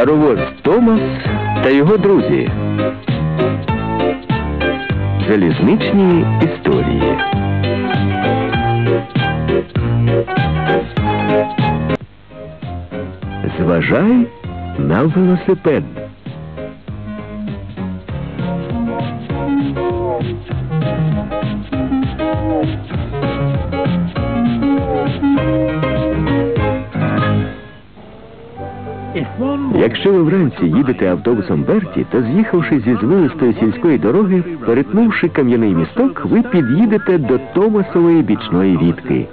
Паровоз Томас та його друзі. Залізничні історії. Зважай на велосипед. Якщо ви вранці їдете автобусом Берті, то з'їхавши зі звилистої сільської дороги, перетнувши кам'яний місток, ви під'їдете до Томасової бічної відки.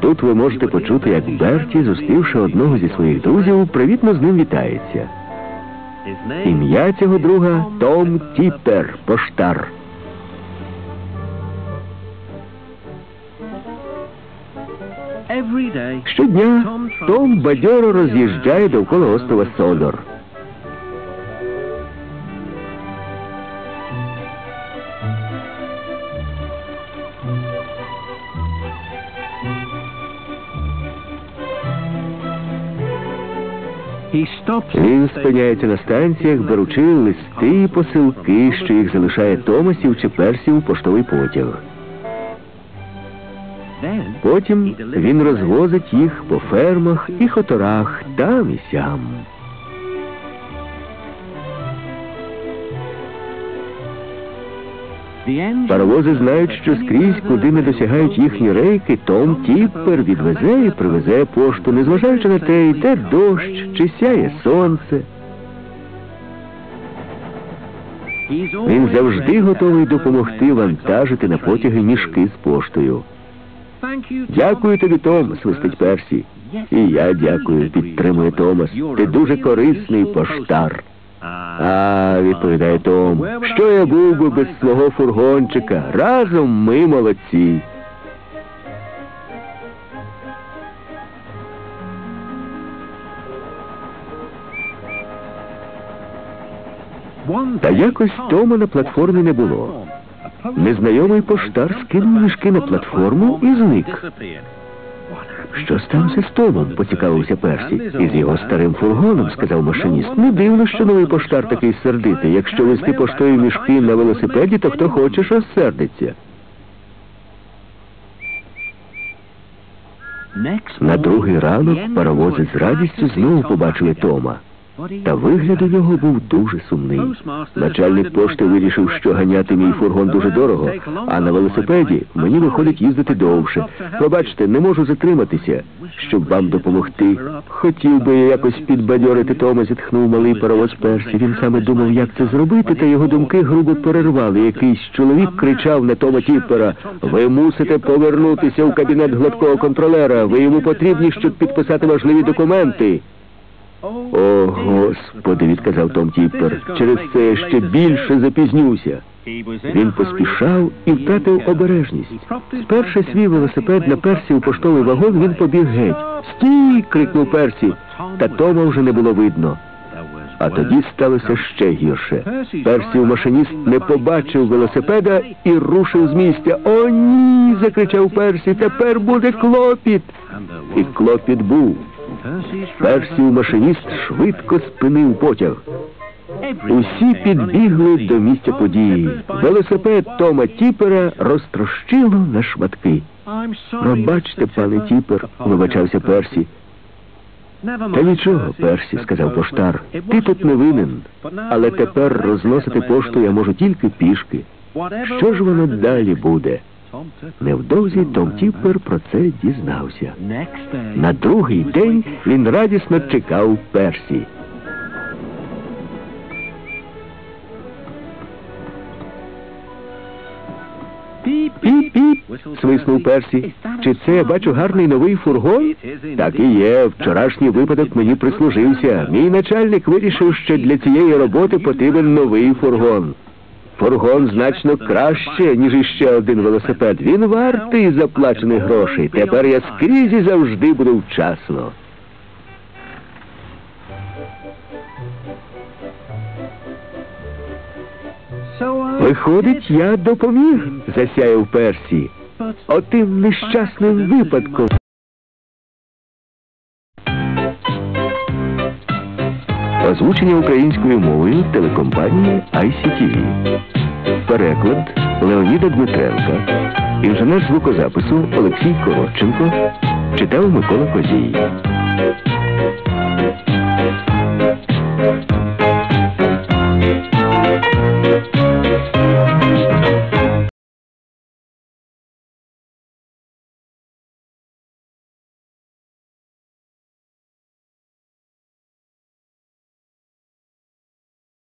Тут ви можете почути, як Берті, зустрівши одного зі своїх друзів, привітно з ним вітається. Ім'я цього друга Том Тіппер, поштар. Щодня Том бадьоро роз'їжджає довкола острова Содор. Він спиняється на станціях, беручи листи і посилки, що їх залишає Томасів чи Персів у поштовий потяг. Потім він розвозить їх по фермах і хуторах там і сям. Паровози знають, що скрізь, куди не досягають їхні рейки, Том Тіппер відвезе і привезе пошту, незважаючи на те, йде дощ чи сяє сонце. Він завжди готовий допомогти вантажити на потяги мішки з поштою. Дякую тобі, Том, свистить Персі. І я дякую, підтримує Томас. Ти дуже корисний поштар. А, відповідає Том, що я був би без свого фургончика. Разом ми молодці. Та якось Тома на платформі не було. Незнайомий поштар скинув мішки на платформу і зник. Що сталося з Томом? поцікавився Персі. Із його старим фургоном, сказав машиніст. Не дивно, що новий поштар такий сердитий. Якщо вести поштові мішки на велосипеді, то хто хочеш розсердиться. На другий ранок паровози з радістю знову побачили Тома. Та вигляд у нього був дуже сумний. Начальник пошти вирішив, що ганяти мій фургон дуже дорого, а на велосипеді мені виходить їздити довше. Пробачте, не можу затриматися, щоб вам допомогти. Хотів би я якось підбадьорити Тома, зітхнув малий паровоз Персі. Він саме думав, як це зробити, та його думки грубо перервали. Якийсь чоловік кричав на Тома Тіппера Ви мусите повернутися в кабінет гладкого контролера. Ви йому потрібні, щоб підписати важливі документи. О, господи, відказав Том Тіппер. Через це я ще більше запізнюся. Він поспішав і втратив обережність. Сперши свій велосипед на Персі у поштовий вагон, він побіг геть. Стій! крикнув Персі. Та Тома вже не було видно. А тоді сталося ще гірше. Персів машиніст не побачив велосипеда і рушив з місця. О, ні. закричав Персі. Тепер буде клопіт. І клопіт був. Персів машиніст швидко спинив потяг. Усі підбігли до місця події. Велосипед Тома Тіпера розтрощило на шматки. Пробачте, пане Тіпер, вибачався Персі. Та нічого, Персі, сказав поштар. Ти тут не винен. Але тепер розносити пошту я можу тільки пішки. Що ж воно далі буде? Невдовзі Том Тіппер про це дізнався. На другий день він радісно чекав Персі. Піп-піп, свиснув Персі. Чи це я бачу гарний новий фургон? Так і є. Вчорашній випадок мені прислужився. Мій начальник вирішив, що для цієї роботи потрібен новий фургон. Фургон значно краще, ніж іще один велосипед. Він вартий заплачених грошей. Тепер я скрізь і завжди буду вчасно. Виходить, я допоміг, засяяв Персі. Отим нещасним випадком. Озвучення українською мовою телекомпанії ICTV. Переклад Леоніда Дмитренка. Інженер звукозапису Олексій Коротченко. Читав Микола Козій.